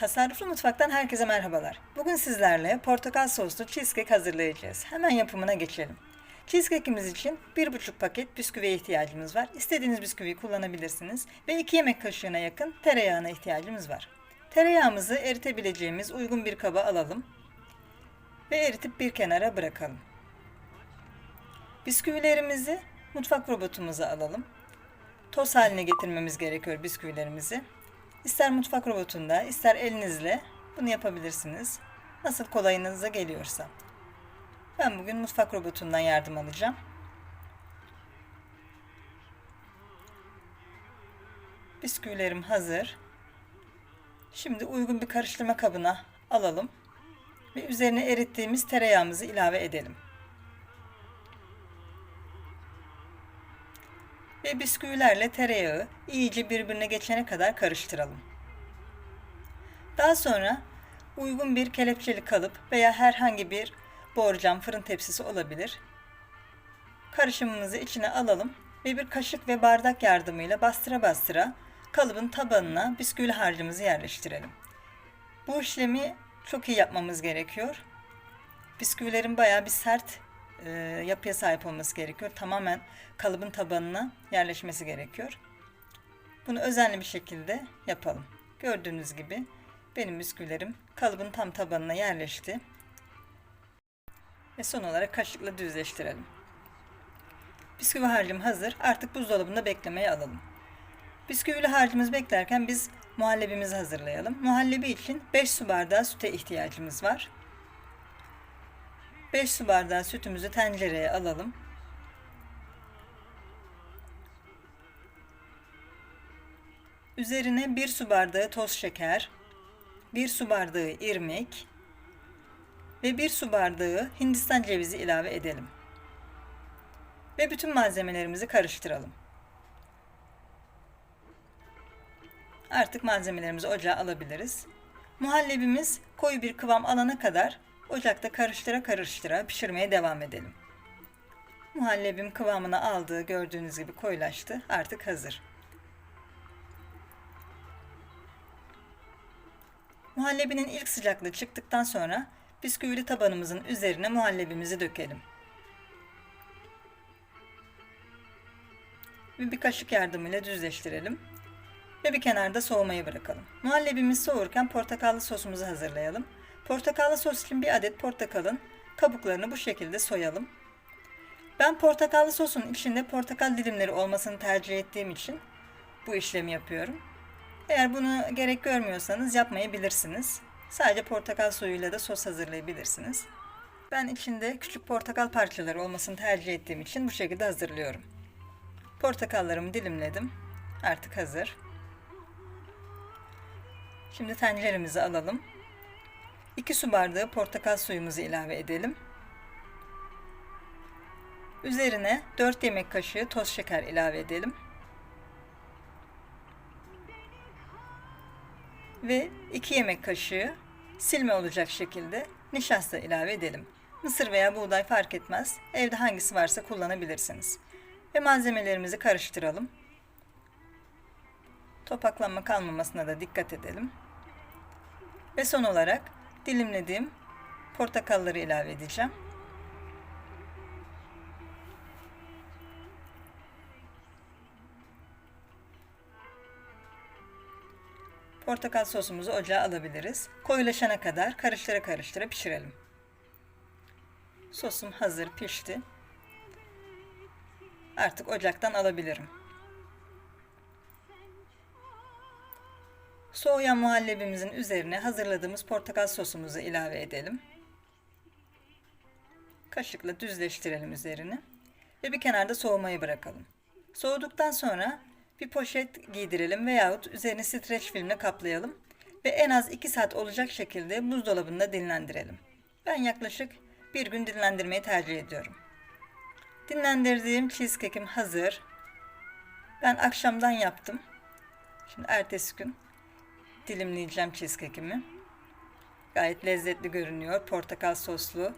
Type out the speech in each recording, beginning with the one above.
Tasarruflu Mutfak'tan herkese merhabalar. Bugün sizlerle portakal soslu cheesecake hazırlayacağız. Hemen yapımına geçelim. Cheesecake'imiz için 1,5 paket bisküviye ihtiyacımız var. İstediğiniz bisküviyi kullanabilirsiniz. Ve 2 yemek kaşığına yakın tereyağına ihtiyacımız var. Tereyağımızı eritebileceğimiz uygun bir kaba alalım. Ve eritip bir kenara bırakalım. Bisküvilerimizi mutfak robotumuza alalım. Toz haline getirmemiz gerekiyor bisküvilerimizi. İster mutfak robotunda, ister elinizle bunu yapabilirsiniz. Nasıl kolayınıza geliyorsa. Ben bugün mutfak robotundan yardım alacağım. Bisküvilerim hazır. Şimdi uygun bir karıştırma kabına alalım ve üzerine erittiğimiz tereyağımızı ilave edelim. Ve bisküvilerle tereyağı iyice birbirine geçene kadar karıştıralım. Daha sonra uygun bir kelepçeli kalıp veya herhangi bir borcam fırın tepsisi olabilir. Karışımımızı içine alalım ve bir kaşık ve bardak yardımıyla bastıra bastıra kalıbın tabanına bisküvi harcımızı yerleştirelim. Bu işlemi çok iyi yapmamız gerekiyor. Bisküvilerin bayağı bir sert e, yapıya sahip olması gerekiyor. Tamamen kalıbın tabanına yerleşmesi gerekiyor. Bunu özenli bir şekilde yapalım. Gördüğünüz gibi benim bisküvilerim kalıbın tam tabanına yerleşti. Ve son olarak kaşıkla düzleştirelim. Bisküvi harcım hazır. Artık buzdolabında beklemeye alalım. Bisküvili harcımız beklerken biz muhallebimizi hazırlayalım. Muhallebi için 5 su bardağı süte ihtiyacımız var. 5 su bardağı sütümüzü tencereye alalım. Üzerine 1 su bardağı toz şeker, 1 su bardağı irmik ve 1 su bardağı hindistan cevizi ilave edelim. Ve bütün malzemelerimizi karıştıralım. Artık malzemelerimizi ocağa alabiliriz. Muhallebimiz koyu bir kıvam alana kadar ocakta karıştıra karıştıra pişirmeye devam edelim. Muhallebim kıvamını aldı, gördüğünüz gibi koyulaştı. Artık hazır. Muhallebinin ilk sıcaklığı çıktıktan sonra bisküvili tabanımızın üzerine muhallebimizi dökelim. Ve bir kaşık yardımıyla düzleştirelim. Ve bir kenarda soğumayı bırakalım. Muhallebimiz soğurken portakallı sosumuzu hazırlayalım. Portakallı sos için bir adet portakalın kabuklarını bu şekilde soyalım. Ben portakallı sosun içinde portakal dilimleri olmasını tercih ettiğim için bu işlemi yapıyorum. Eğer bunu gerek görmüyorsanız yapmayabilirsiniz. Sadece portakal suyuyla da sos hazırlayabilirsiniz. Ben içinde küçük portakal parçaları olmasını tercih ettiğim için bu şekilde hazırlıyorum. Portakallarımı dilimledim. Artık hazır. Şimdi tenceremizi alalım. 2 su bardağı portakal suyumuzu ilave edelim. Üzerine 4 yemek kaşığı toz şeker ilave edelim. Ve 2 yemek kaşığı silme olacak şekilde nişasta ilave edelim. Mısır veya buğday fark etmez. Evde hangisi varsa kullanabilirsiniz. Ve malzemelerimizi karıştıralım. Topaklanma kalmamasına da dikkat edelim. Ve son olarak dilimlediğim portakalları ilave edeceğim. Portakal sosumuzu ocağa alabiliriz. Koyulaşana kadar karıştıra karıştıra pişirelim. Sosum hazır pişti. Artık ocaktan alabilirim. Soğuyan muhallebimizin üzerine hazırladığımız portakal sosumuzu ilave edelim. Kaşıkla düzleştirelim üzerini ve bir kenarda soğumayı bırakalım. Soğuduktan sonra bir poşet giydirelim veyahut üzerini streç filmle kaplayalım ve en az 2 saat olacak şekilde buzdolabında dinlendirelim. Ben yaklaşık bir gün dinlendirmeyi tercih ediyorum. Dinlendirdiğim cheesecake'im hazır. Ben akşamdan yaptım. Şimdi ertesi gün dilimleyeceğim cheesecake'imi. Gayet lezzetli görünüyor. Portakal soslu,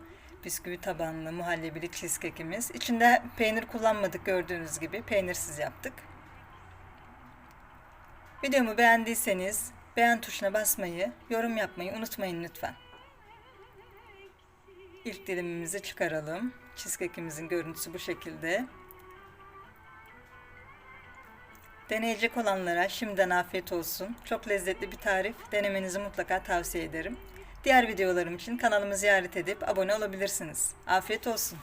bisküvi tabanlı, muhallebili cheesecake'imiz. İçinde peynir kullanmadık gördüğünüz gibi. Peynirsiz yaptık. Videomu beğendiyseniz beğen tuşuna basmayı, yorum yapmayı unutmayın lütfen. İlk dilimimizi çıkaralım. Cheesecake'imizin görüntüsü bu şekilde. Deneyecek olanlara şimdiden afiyet olsun. Çok lezzetli bir tarif. Denemenizi mutlaka tavsiye ederim. Diğer videolarım için kanalımı ziyaret edip abone olabilirsiniz. Afiyet olsun.